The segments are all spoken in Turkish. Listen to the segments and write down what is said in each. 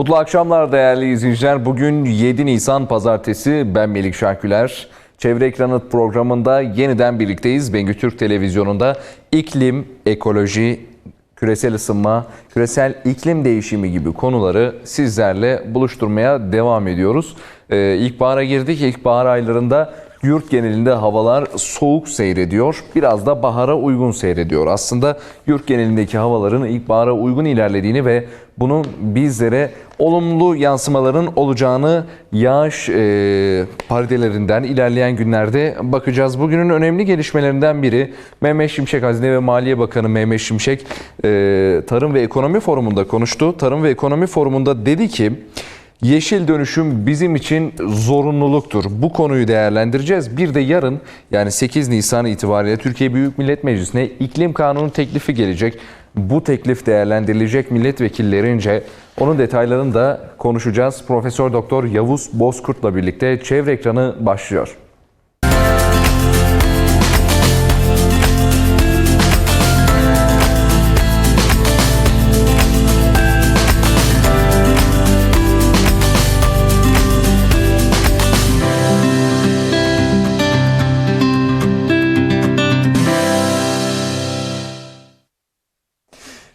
Mutlu akşamlar değerli izleyiciler. Bugün 7 Nisan Pazartesi. Ben Melik Şarküler. Çevre Ekranı programında yeniden birlikteyiz. Bengü Türk Televizyonu'nda iklim, ekoloji, küresel ısınma, küresel iklim değişimi gibi konuları sizlerle buluşturmaya devam ediyoruz. Ee, ilkbahara girdik. İlkbahar aylarında yurt genelinde havalar soğuk seyrediyor. Biraz da bahara uygun seyrediyor. Aslında yurt genelindeki havaların ilkbahara uygun ilerlediğini ve bunun bizlere olumlu yansımaların olacağını yağış e, paridelerinden ilerleyen günlerde bakacağız. Bugünün önemli gelişmelerinden biri Mehmet Şimşek Hazine ve Maliye Bakanı Mehmet Şimşek e, Tarım ve Ekonomi Forumu'nda konuştu. Tarım ve Ekonomi Forumu'nda dedi ki Yeşil dönüşüm bizim için zorunluluktur. Bu konuyu değerlendireceğiz. Bir de yarın yani 8 Nisan itibariyle Türkiye Büyük Millet Meclisi'ne iklim kanunu teklifi gelecek. Bu teklif değerlendirilecek milletvekillerince onun detaylarını da konuşacağız. Profesör Doktor Yavuz Bozkurt'la birlikte çevre ekranı başlıyor.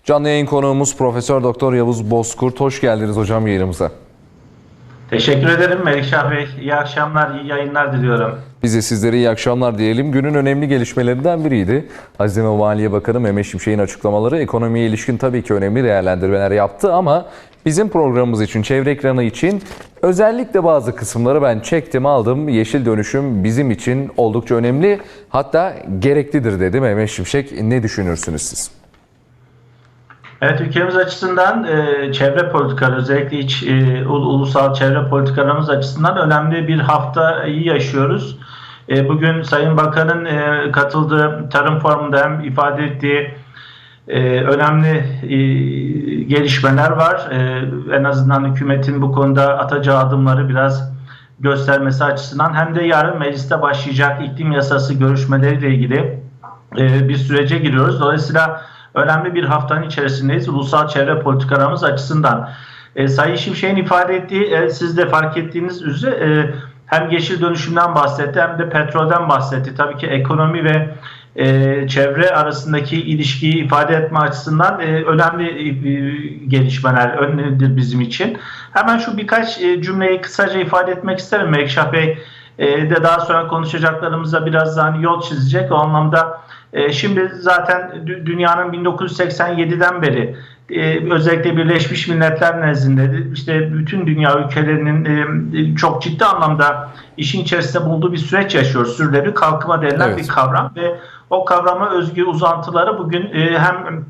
Canlı yayın konuğumuz Profesör Doktor Yavuz Bozkurt. Hoş geldiniz hocam yayınımıza. Teşekkür ederim Melikşah Bey. İyi akşamlar, iyi yayınlar diliyorum. Biz de sizlere iyi akşamlar diyelim. Günün önemli gelişmelerinden biriydi. Hazine ve Maliye Bakanı Mehmet Şimşek'in açıklamaları ekonomiye ilişkin tabii ki önemli değerlendirmeler yaptı ama bizim programımız için, çevre ekranı için özellikle bazı kısımları ben çektim aldım. Yeşil dönüşüm bizim için oldukça önemli hatta gereklidir dedi Mehmet Şimşek. Ne düşünürsünüz siz? Evet ülkemiz açısından e, çevre politikaları özellikle iç e, ul- ulusal çevre politikalarımız açısından önemli bir haftayı yaşıyoruz. E, bugün Sayın Bakan'ın e, katıldığı tarım forumunda hem ifade ettiği e, önemli e, gelişmeler var. E, en azından hükümetin bu konuda atacağı adımları biraz göstermesi açısından hem de yarın mecliste başlayacak iklim yasası görüşmeleriyle ilgili e, bir sürece giriyoruz. Dolayısıyla önemli bir haftanın içerisindeyiz ulusal çevre politikalarımız açısından. E, Sayın Şimşek'in ifade ettiği, e, siz de fark ettiğiniz üzere e, hem yeşil dönüşümden bahsetti hem de petrolden bahsetti. Tabii ki ekonomi ve e, çevre arasındaki ilişkiyi ifade etme açısından e, önemli e, gelişmeler önemlidir bizim için. Hemen şu birkaç e, cümleyi kısaca ifade etmek isterim Mekşah Bey. E, de daha sonra konuşacaklarımıza biraz daha hani yol çizecek. O anlamda e, şimdi zaten dü- dünyanın 1987'den beri e, özellikle Birleşmiş Milletler nezdinde işte bütün dünya ülkelerinin e, çok ciddi anlamda işin içerisinde bulunduğu bir süreç yaşıyoruz. Sürdürülebilir kalkınma denilen Evet. bir kavram ve o kavrama özgü uzantıları bugün e, hem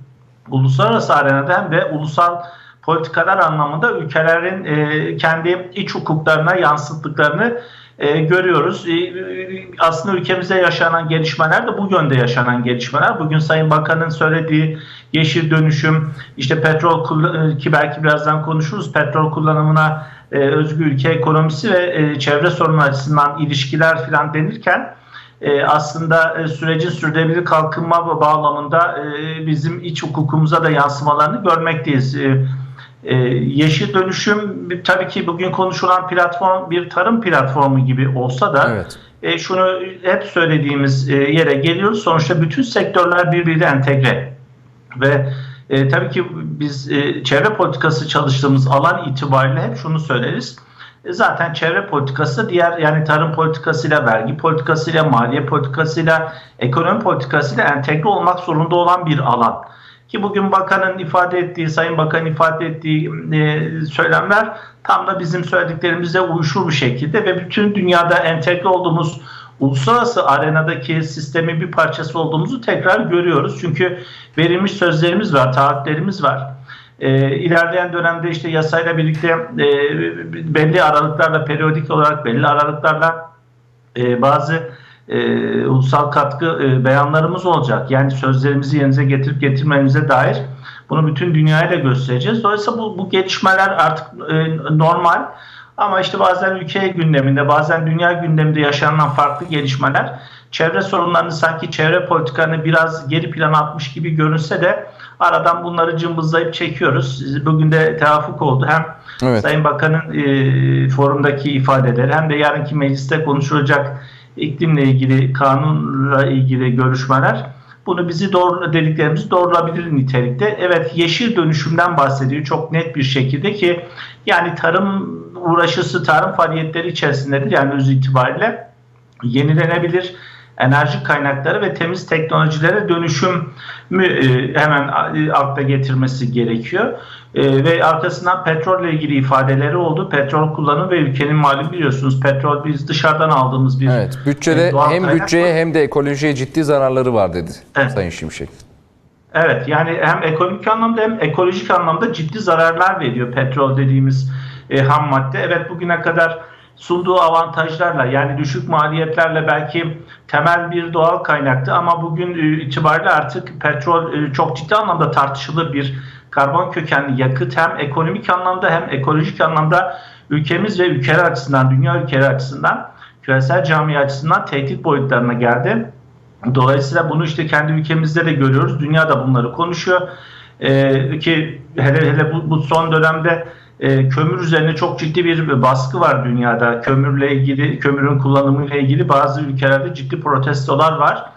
uluslararası arenada hem de ulusal politikalar anlamında ülkelerin e, kendi iç hukuklarına yansıttıklarını e, görüyoruz. E, e, aslında ülkemizde yaşanan gelişmeler de bu yönde yaşanan gelişmeler. Bugün Sayın Bakan'ın söylediği yeşil dönüşüm, işte petrol kullan- ki belki birazdan konuşuruz, petrol kullanımına e, özgü ülke ekonomisi ve e, çevre sorunu açısından ilişkiler falan denirken e, aslında e, sürecin sürdürülebilir kalkınma bağlamında e, bizim iç hukukumuza da yansımalarını görmekteyiz. E, e, yeşil dönüşüm tabii ki bugün konuşulan platform bir tarım platformu gibi olsa da Evet. e, şunu hep söylediğimiz e, yere geliyoruz. Sonuçta bütün sektörler birbiriyle entegre ve e, tabii ki biz e, çevre politikası çalıştığımız alan itibariyle hep şunu söyleriz. E, zaten çevre politikası diğer yani tarım politikasıyla, vergi politikasıyla, maliye politikasıyla, ekonomi politikasıyla entegre olmak zorunda olan bir alan. Ki bugün bakanın ifade ettiği, Sayın Bakan'ın ifade ettiği e, söylemler tam da bizim söylediklerimizle uyuşur bir şekilde ve bütün dünyada entegre olduğumuz uluslararası arenadaki sistemin bir parçası olduğumuzu tekrar görüyoruz. Çünkü verilmiş sözlerimiz var, taahhütlerimiz var. E, ilerleyen dönemde işte yasayla birlikte e, belli aralıklarla, periyodik olarak belli aralıklarla e, bazı e, ulusal katkı e, beyanlarımız olacak. Yani sözlerimizi yerinize getirip getirmemize dair bunu bütün dünyaya da göstereceğiz. Dolayısıyla bu, bu gelişmeler artık e, normal. Ama işte bazen ülke gündeminde, bazen dünya gündeminde yaşanan farklı gelişmeler çevre sorunlarını sanki çevre politikalarını biraz geri plana atmış gibi görünse de aradan bunları cımbızlayıp çekiyoruz. Bugün de tevafuk oldu. Hem Evet. Sayın Bakan'ın e, forumdaki ifadeleri hem de yarınki mecliste konuşulacak iklimle ilgili, kanunla ilgili görüşmeler. Bunu bizi doğru dediklerimizi doğrulabilir nitelikte. Evet yeşil dönüşümden bahsediyor çok net bir şekilde ki yani tarım uğraşısı, tarım faaliyetleri içerisindedir. Yani öz itibariyle yenilenebilir enerji kaynakları ve temiz teknolojilere dönüşüm mü e, hemen e, akla getirmesi gerekiyor. E, ve arkasından petrolle ilgili ifadeleri oldu. Petrol kullanımı ve ülkenin malum biliyorsunuz petrol biz dışarıdan aldığımız bir Evet. Bütçede hem bütçeye var. hem de ekolojiye ciddi zararları var dedi Evet. Sayın Şimşek. Evet yani hem ekonomik anlamda hem ekolojik anlamda ciddi zararlar veriyor petrol dediğimiz e, ham madde. Evet bugüne kadar sunduğu avantajlarla yani düşük maliyetlerle belki temel bir doğal kaynaktı ama bugün e, itibariyle artık petrol e, çok ciddi anlamda tartışılır bir karbon kökenli yakıt hem ekonomik anlamda hem ekolojik anlamda ülkemiz ve ülkeler açısından, dünya ülkeleri açısından, küresel cami açısından tehdit boyutlarına geldi. Dolayısıyla bunu işte kendi ülkemizde de görüyoruz. Dünya da bunları konuşuyor. Ee, ki hele hele bu, bu son dönemde e, kömür üzerine çok ciddi bir baskı var dünyada. Kömürle ilgili, kömürün kullanımıyla ilgili bazı ülkelerde ciddi protestolar var.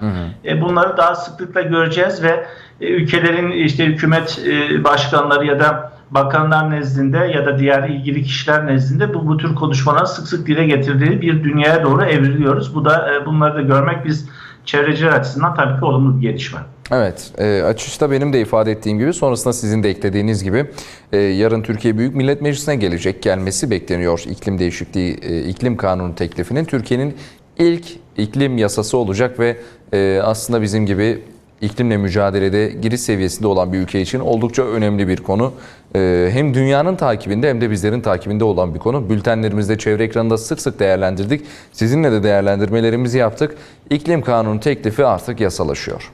E, bunları daha sıklıkla göreceğiz ve e, ülkelerin işte hükümet e, başkanları ya da bakanlar nezdinde ya da diğer ilgili kişiler nezdinde bu, bu tür konuşmaları sık sık dile getirdiği bir dünyaya doğru evriliyoruz. Bu da e, bunları da görmek biz çevreciler açısından tabii ki olumlu bir gelişme. Evet, e, açışta benim de ifade ettiğim gibi sonrasında sizin de eklediğiniz gibi e, yarın Türkiye Büyük Millet Meclisi'ne gelecek gelmesi bekleniyor iklim değişikliği, e, iklim kanunu teklifinin. Türkiye'nin ilk iklim yasası olacak ve e, aslında bizim gibi iklimle mücadelede giriş seviyesinde olan bir ülke için oldukça önemli bir konu. E, hem dünyanın takibinde hem de bizlerin takibinde olan bir konu. Bültenlerimizde çevre ekranında sık sık değerlendirdik. Sizinle de değerlendirmelerimizi yaptık. İklim kanunu teklifi artık yasalaşıyor.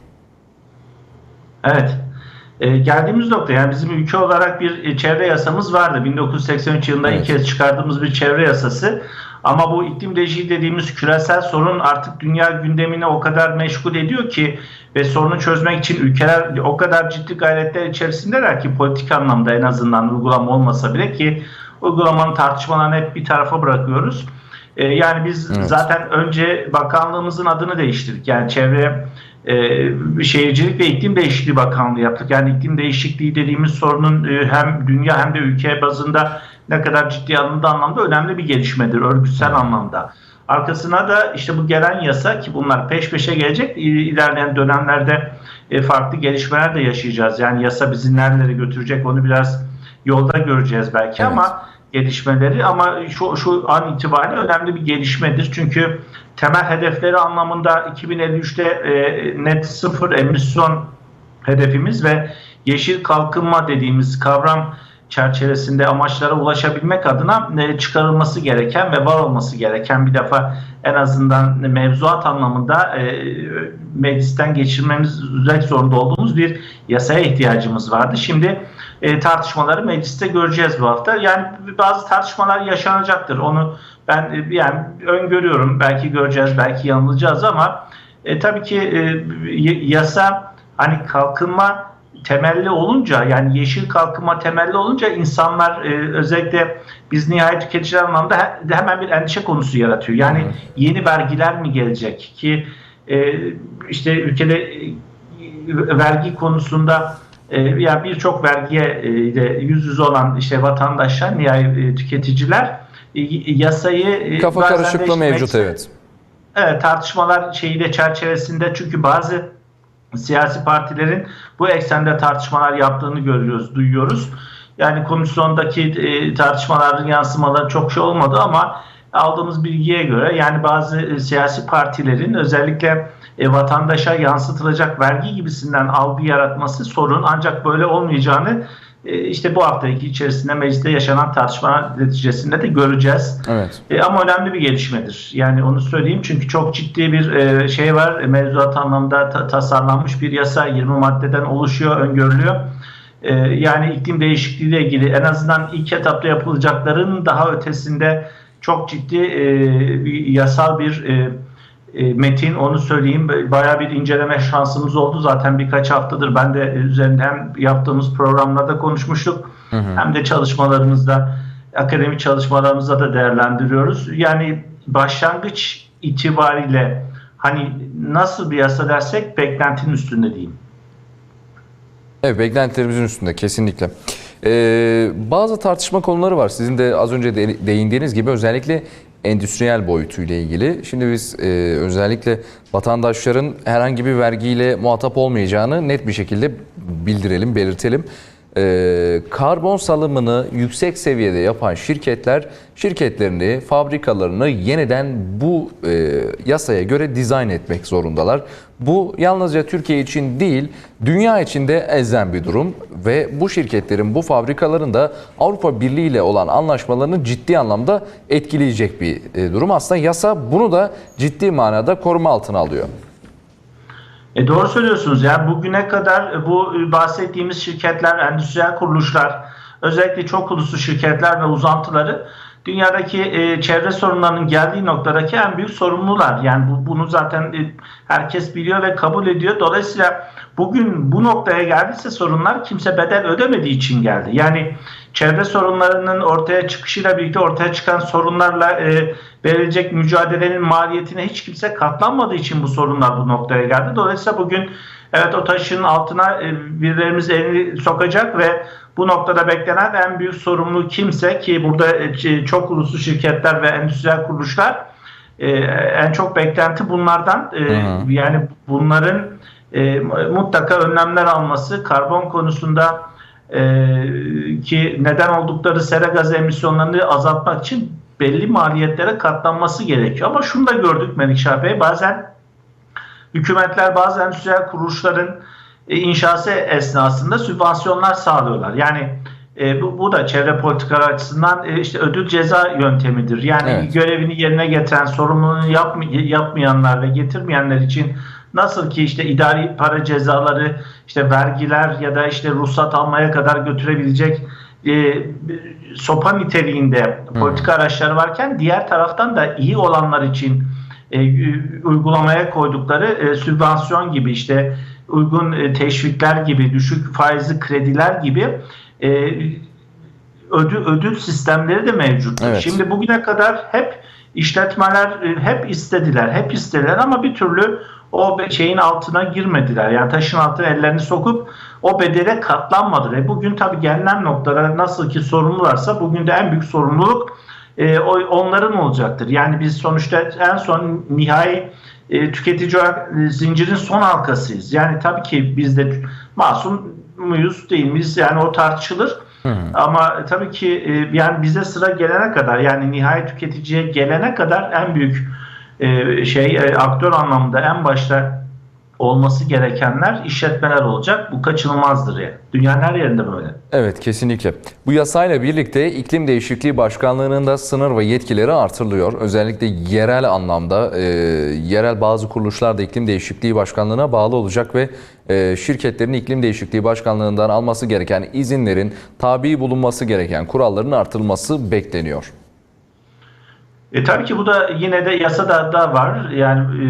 Evet. E, geldiğimiz nokta yani bizim ülke olarak bir e, çevre yasamız vardı. 1983 yılında Evet. ilk kez çıkardığımız bir çevre yasası. Ama bu iklim değişikliği dediğimiz küresel sorun artık dünya gündemini o kadar meşgul ediyor ki ve sorunu çözmek için ülkeler o kadar ciddi gayretler içerisindeler ki politik anlamda en azından uygulama olmasa bile ki uygulamanın tartışmalarını hep bir tarafa bırakıyoruz. E, yani biz Evet. zaten önce bakanlığımızın adını değiştirdik. Yani çevre e, Şehircilik ve İklim Değişikliği Bakanlığı yaptık. Yani iklim değişikliği dediğimiz sorunun e, hem dünya hem de ülke bazında ne kadar ciddi alındığı anlamda önemli bir gelişmedir örgütsel anlamda. Arkasına da işte bu gelen yasa ki bunlar peş peşe gelecek. İlerleyen dönemlerde e, farklı gelişmeler de yaşayacağız. Yani yasa bizi nerelere götürecek onu biraz yolda göreceğiz belki Evet. ama gelişmeleri ama şu şu an itibariyle önemli bir gelişmedir. Çünkü temel hedefleri anlamında 2053'te e, net sıfır emisyon hedefimiz ve yeşil kalkınma dediğimiz kavram çerçevesinde amaçlara ulaşabilmek adına e, çıkarılması gereken ve var olması gereken bir defa en azından mevzuat anlamında e, meclisten geçirmemiz zorunda olduğumuz bir yasaya ihtiyacımız vardı. Şimdi e, tartışmaları mecliste göreceğiz bu hafta. Yani bazı tartışmalar yaşanacaktır. Onu ben e, yani öngörüyorum. Belki göreceğiz, belki yanılacağız ama e, tabii ki e, yasa hani kalkınma temelli olunca yani yeşil kalkınma temelli olunca insanlar e, özellikle biz nihayet tüketiciler anlamda he- hemen bir endişe konusu yaratıyor. Yani yeni vergiler mi gelecek ki e, işte ülkede e, vergi konusunda e, ya birçok vergiye e, de yüz yüze olan işte vatandaşlar nihayet e, tüketiciler yasayı e, Kafa karışıklığı mevcut evet. Evet tartışmalar şeyiyle çerçevesinde çünkü bazı siyasi partilerin bu eksende tartışmalar yaptığını görüyoruz, duyuyoruz. Yani komisyondaki e, tartışmaların yansımaları çok şey olmadı ama aldığımız bilgiye göre yani bazı e, siyasi partilerin özellikle e, vatandaşa yansıtılacak vergi gibisinden algı yaratması sorun ancak böyle olmayacağını e, işte bu hafta içerisinde mecliste yaşanan tartışmalar neticesinde de göreceğiz. Evet. E, ama önemli bir gelişmedir. Yani onu söyleyeyim çünkü çok ciddi bir e, şey var. E, mevzuat anlamda ta- tasarlanmış bir yasa 20 maddeden oluşuyor, öngörülüyor. E, yani iklim değişikliği ile ilgili en azından ilk etapta yapılacakların daha ötesinde çok ciddi e, bir yasal bir e, e, metin onu söyleyeyim bayağı bir inceleme şansımız oldu zaten birkaç haftadır ben de üzerinde hem yaptığımız programlarda konuşmuştuk hı hı. hem de çalışmalarımızda akademik çalışmalarımızda da değerlendiriyoruz. Yani başlangıç itibariyle hani nasıl bir yasa dersek beklentinin üstünde diyeyim. Evet beklentilerimizin üstünde kesinlikle. Ee, bazı tartışma konuları var. Sizin de az önce de, değindiğiniz gibi özellikle endüstriyel boyutuyla ilgili. Şimdi biz e, özellikle vatandaşların herhangi bir vergiyle muhatap olmayacağını net bir şekilde bildirelim, belirtelim e, karbon salımını yüksek seviyede yapan şirketler şirketlerini, fabrikalarını yeniden bu e, yasaya göre dizayn etmek zorundalar. Bu yalnızca Türkiye için değil, dünya için de elzem bir durum ve bu şirketlerin, bu fabrikaların da Avrupa Birliği ile olan anlaşmalarını ciddi anlamda etkileyecek bir e, durum. Aslında yasa bunu da ciddi manada koruma altına alıyor. E doğru söylüyorsunuz. Yani bugüne kadar bu bahsettiğimiz şirketler, endüstriyel kuruluşlar, özellikle çok uluslu şirketler ve uzantıları dünyadaki e, çevre sorunlarının geldiği noktadaki en büyük sorumlular. Yani bu, bunu zaten e, herkes biliyor ve kabul ediyor. Dolayısıyla bugün bu noktaya geldiyse sorunlar kimse bedel ödemediği için geldi. Yani çevre sorunlarının ortaya çıkışıyla birlikte ortaya çıkan sorunlarla e, verilecek mücadelenin maliyetine hiç kimse katlanmadığı için bu sorunlar bu noktaya geldi. Dolayısıyla bugün evet o taşın altına e, birilerimiz elini sokacak ve bu noktada beklenen en büyük sorumlu kimse ki burada e, çok uluslu şirketler ve endüstriyel kuruluşlar e, en çok beklenti bunlardan. E, yani bunların e, mutlaka önlemler alması karbon konusunda e, ki neden oldukları sera gazı emisyonlarını azaltmak için belli maliyetlere katlanması gerekiyor. Ama şunu da gördük Melikşah Bey bazen hükümetler bazı endüstriyel kuruluşların e, inşası esnasında sübvansiyonlar sağlıyorlar. Yani e, bu, bu da çevre politikaları açısından e, işte ödül ceza yöntemidir. Yani evet. görevini yerine getiren, sorumluluğunu yapm yapmayanlar ve getirmeyenler için nasıl ki işte idari para cezaları, işte vergiler ya da işte ruhsat almaya kadar götürebilecek e, sopa niteliğinde politika hmm. araçları varken diğer taraftan da iyi olanlar için e, uygulamaya koydukları e, sübvansiyon gibi işte uygun e, teşvikler gibi düşük faizli krediler gibi e, ödül, ödül sistemleri de mevcut. Evet. Şimdi bugüne kadar hep işletmeler e, hep istediler, hep istediler ama bir türlü o şeyin altına girmediler. Yani taşın altına ellerini sokup o bedele katlanmadı. Ve bugün tabii gelinen noktada nasıl ki sorumlularsa bugün de en büyük sorumluluk e, onların olacaktır. Yani biz sonuçta en son nihai e, tüketici olarak e, zincirin son halkasıyız. Yani tabii ki biz de masum muyuz değil miyiz? Yani o tartışılır. Hı. Ama tabii ki e, yani bize sıra gelene kadar yani nihai tüketiciye gelene kadar en büyük e, şey e, aktör anlamında en başta olması gerekenler işletmeler olacak. Bu kaçınılmazdır yani. Dünyanın her yerinde böyle. Evet kesinlikle. Bu yasayla birlikte iklim değişikliği başkanlığının da sınır ve yetkileri artırılıyor. Özellikle yerel anlamda e, yerel bazı kuruluşlar da iklim değişikliği başkanlığına bağlı olacak ve e, şirketlerin iklim değişikliği başkanlığından alması gereken izinlerin tabi bulunması gereken kuralların artırılması bekleniyor. E, tabii ki bu da yine de yasada da var. Yani e,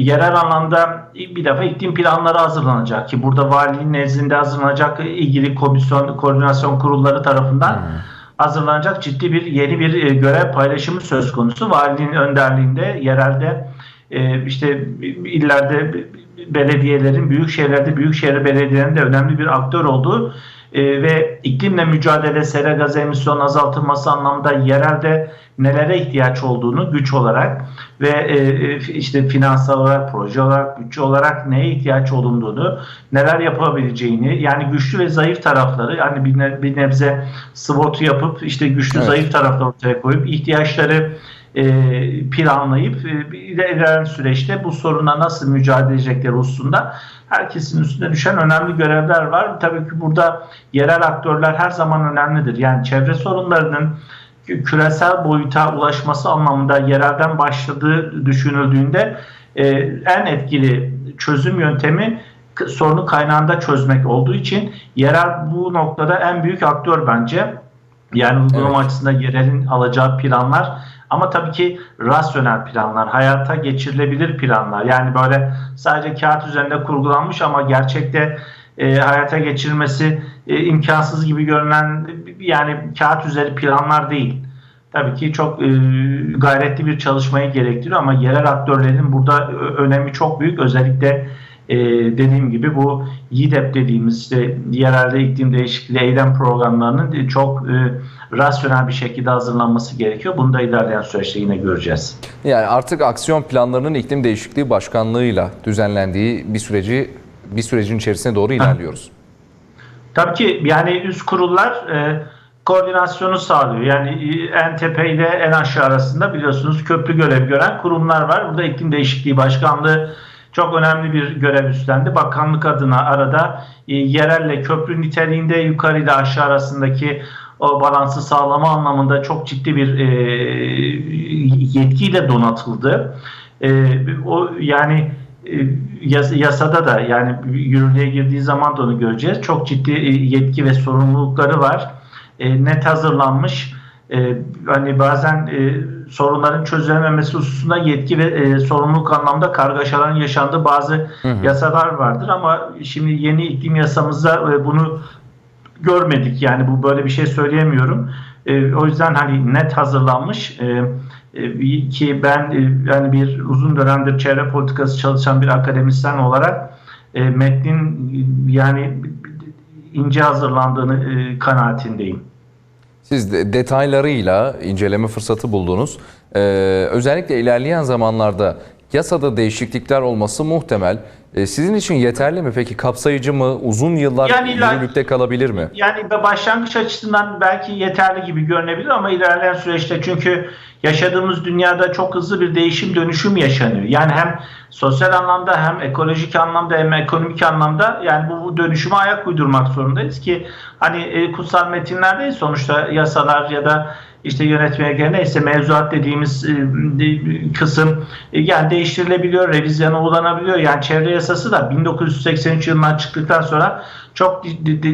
yerel anlamda bir defa iklim planları hazırlanacak ki burada valiliğin nezdinde hazırlanacak ilgili komisyon koordinasyon kurulları tarafından hmm. hazırlanacak ciddi bir yeni bir e, görev paylaşımı söz konusu. Valiliğin önderliğinde yerelde e, işte illerde belediyelerin, büyük şehirlerde büyük şehir belediyelerinin de önemli bir aktör olduğu e, ve iklimle mücadele, sera gaz emisyonu azaltılması anlamda yerelde nelere ihtiyaç olduğunu güç olarak ve e, e, işte finansal olarak, proje olarak, bütçe olarak neye ihtiyaç olunduğunu, neler yapabileceğini yani güçlü ve zayıf tarafları yani bir, ne, bir nebze SWOT yapıp işte güçlü evet. zayıf tarafları ortaya koyup ihtiyaçları planlayıp e, ilerleyen süreçte bu soruna nasıl mücadele edecekleri hususunda herkesin üstüne düşen önemli görevler var. Tabii ki burada yerel aktörler her zaman önemlidir. Yani çevre sorunlarının küresel boyuta ulaşması anlamında yerelden başladığı düşünüldüğünde e, en etkili çözüm yöntemi sorunu kaynağında çözmek olduğu için yerel bu noktada en büyük aktör bence. Yani uygulama evet. açısından yerelin alacağı planlar Ama tabii ki rasyonel planlar, hayata geçirilebilir planlar. Yani böyle sadece kağıt üzerinde kurgulanmış ama gerçekte e, hayata geçirilmesi e, imkansız gibi görünen yani kağıt üzeri planlar değil. Tabii ki çok e, gayretli bir çalışmayı gerektiriyor ama yerel aktörlerin burada ö- önemi çok büyük. Özellikle e, dediğim gibi bu YİDEP dediğimiz işte yerelde iklim değişikliği eylem programlarının çok e, rasyonel bir şekilde hazırlanması gerekiyor. Bunu da ilerleyen süreçte yine göreceğiz. Yani artık aksiyon planlarının iklim değişikliği başkanlığıyla düzenlendiği bir süreci bir sürecin içerisine doğru ilerliyoruz. Tabii ki yani üst kurullar e, koordinasyonu sağlıyor. Yani e, en tepe ile en aşağı arasında biliyorsunuz köprü görev gören kurumlar var. Burada iklim değişikliği başkanlığı çok önemli bir görev üstlendi. Bakanlık adına arada e, yerelle köprü niteliğinde yukarı ile aşağı arasındaki o balansı sağlama anlamında çok ciddi bir e, yetkiyle donatıldı. E, o yani e, yas- yasada da yani yürürlüğe girdiği zaman da onu göreceğiz. Çok ciddi e, yetki ve sorumlulukları var. E, net hazırlanmış. E, hani bazen e, sorunların çözülememesi hususunda yetki ve e, sorumluluk anlamda kargaşaların yaşandığı bazı yasalar vardır ama şimdi yeni iklim yasamızda e, bunu görmedik. Yani bu böyle bir şey söyleyemiyorum. E, o yüzden hani net hazırlanmış e, e, ki ben e, yani bir uzun dönemdir çevre politikası çalışan bir akademisyen olarak e, metnin yani ince hazırlandığını e, kanaatindeyim. Siz de detaylarıyla inceleme fırsatı buldunuz. Ee, özellikle ilerleyen zamanlarda yasada değişiklikler olması muhtemel. Ee, sizin için yeterli mi peki? Kapsayıcı mı? Uzun yıllar Yani illa- yürürlükte kalabilir mi? Yani başlangıç açısından belki yeterli gibi görünebilir ama ilerleyen süreçte çünkü yaşadığımız dünyada çok hızlı bir değişim dönüşüm yaşanıyor. Yani hem sosyal anlamda hem ekolojik anlamda hem ekonomik anlamda yani bu, bu dönüşüme ayak uydurmak zorundayız ki hani e, kutsal metinlerde sonuçta yasalar ya da işte yönetmeliğe neyse mevzuat dediğimiz e, kısım e, yani değiştirilebiliyor, revizyona uğranabiliyor. Yani çevre yasası da 1983 yılından çıktıktan sonra çok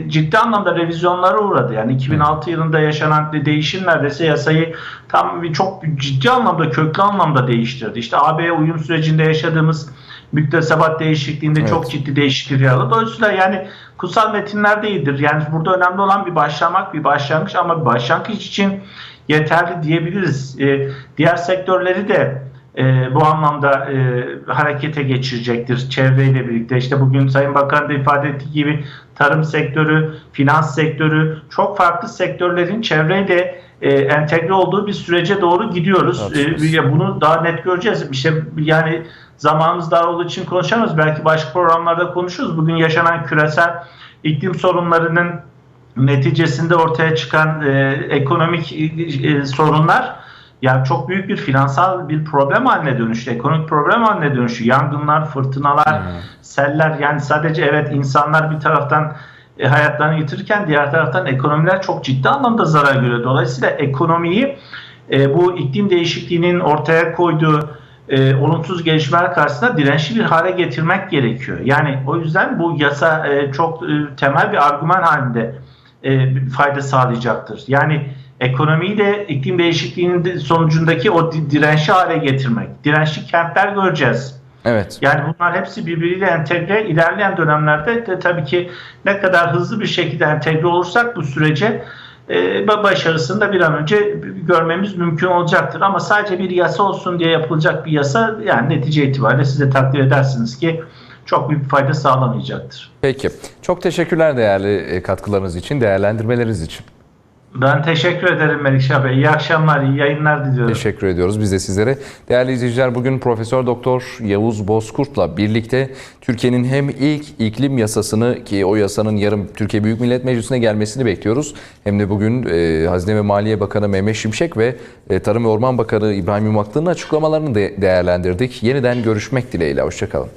ciddi, anlamda revizyonlara uğradı. Yani 2006 yılında yaşanan de- değişim neredeyse yasayı tam çok ciddi anlamda köklü anlamda değiştirdi. İşte AB'ye uyum sürecinde yaşadığımız müktesebat değişikliğinde Evet. çok ciddi değişiklikler aldı. Dolayısıyla yani kutsal metinler değildir. Yani burada önemli olan bir başlamak, bir başlangıç ama bir başlangıç için yeterli diyebiliriz. Ee, diğer sektörleri de e, bu anlamda e, harekete geçirecektir çevreyle birlikte. İşte bugün Sayın Bakan da ifade ettiği gibi tarım sektörü, finans sektörü çok farklı sektörlerin çevreyle e, entegre olduğu bir sürece doğru gidiyoruz. E, bunu daha net göreceğiz. İşte yani zamanımız dar olduğu için konuşamıyoruz. Belki başka programlarda konuşuruz. Bugün yaşanan küresel iklim sorunlarının neticesinde ortaya çıkan e, ekonomik e, sorunlar yani çok büyük bir finansal bir problem haline dönüştü. Ekonomik problem haline dönüştü. Yangınlar, fırtınalar, seller yani sadece evet insanlar bir taraftan e, hayatlarını yitirirken diğer taraftan ekonomiler çok ciddi anlamda zarar görüyor. Dolayısıyla ekonomiyi e, bu iklim değişikliğinin ortaya koyduğu e, olumsuz gelişmeler karşısında dirençli bir hale getirmek gerekiyor. Yani o yüzden bu yasa e, çok e, temel bir argüman halinde e, fayda sağlayacaktır. Yani ekonomiyi de iklim değişikliğinin de sonucundaki o di- dirençli hale getirmek. Dirençli kentler göreceğiz. Evet. Yani bunlar hepsi birbiriyle entegre. İlerleyen dönemlerde de tabii ki ne kadar hızlı bir şekilde entegre olursak bu sürece e, başarısını da bir an önce görmemiz mümkün olacaktır. Ama sadece bir yasa olsun diye yapılacak bir yasa yani netice itibariyle siz de takdir edersiniz ki çok büyük bir fayda sağlamayacaktır. Peki. Çok teşekkürler değerli e, katkılarınız için, değerlendirmeleriniz için. Ben teşekkür ederim Melikşah Bey. İyi akşamlar, iyi yayınlar diliyorum. Teşekkür ediyoruz biz de sizlere. Değerli izleyiciler bugün Profesör Doktor Yavuz Bozkurt'la birlikte Türkiye'nin hem ilk iklim yasasını ki o yasanın yarın Türkiye Büyük Millet Meclisi'ne gelmesini bekliyoruz. Hem de bugün e, Hazine ve Maliye Bakanı Mehmet Şimşek ve e, Tarım ve Orman Bakanı İbrahim Yumaklı'nın açıklamalarını de değerlendirdik. Yeniden görüşmek dileğiyle. Hoşçakalın.